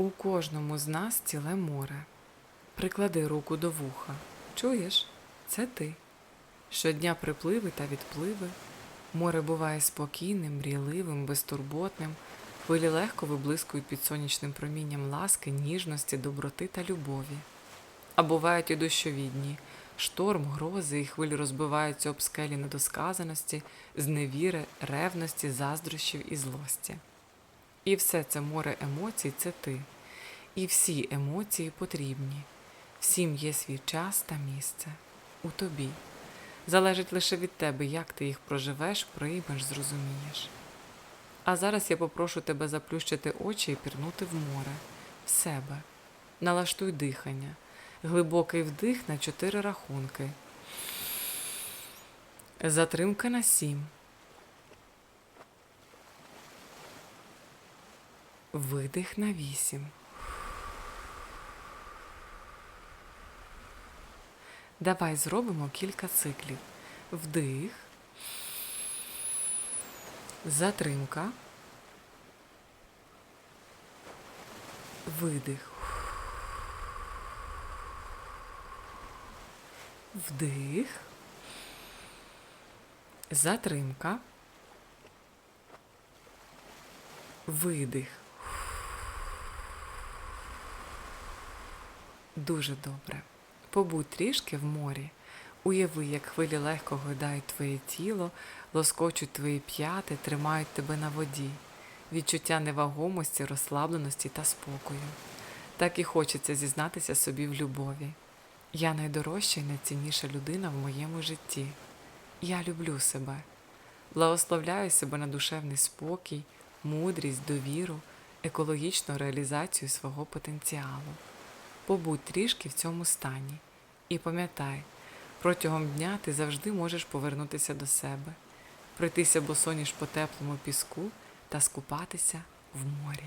У кожному з нас ціле море. Приклади руку до вуха. Чуєш? Це ти. Щодня припливи та відпливи. Море буває спокійним, мрійливим, безтурботним. Хвилі легко виблискують під сонячним промінням ласки, ніжності, доброти та любові. А бувають і дощові дні. Шторм, грози і хвилі розбиваються об скелі недосказаності, зневіри, ревності, заздрощів і злості. І все це море емоцій це ти. І всі емоції потрібні. Всім є свій час та місце. У тобі. Залежить лише від тебе, як ти їх проживеш, приймеш, зрозумієш. А зараз я попрошу тебе заплющити очі і пірнути в море, в себе. Налаштуй дихання. Глибокий вдих на чотири рахунки. Затримка на сім. Видих на вісім. Давай зробимо кілька циклів. Вдих. Затримка. Видих. Вдих. Затримка. Видих. Дуже добре. Побудь трішки в морі. Уяви, як хвилі легко гойдають твоє тіло, лоскочуть твої п'яти, тримають тебе на воді. Відчуття невагомості, розслабленості та спокою. Так і хочеться зізнатися собі в любові. Я найдорожча і найцінніша людина в моєму житті. Я люблю себе. Благословляю себе на душевний спокій, мудрість, довіру, екологічну реалізацію свого потенціалу. Побудь трішки в цьому стані. І пам'ятай, протягом дня ти завжди можеш повернутися до себе, пройтися босоніж по теплому піску та скупатися в морі.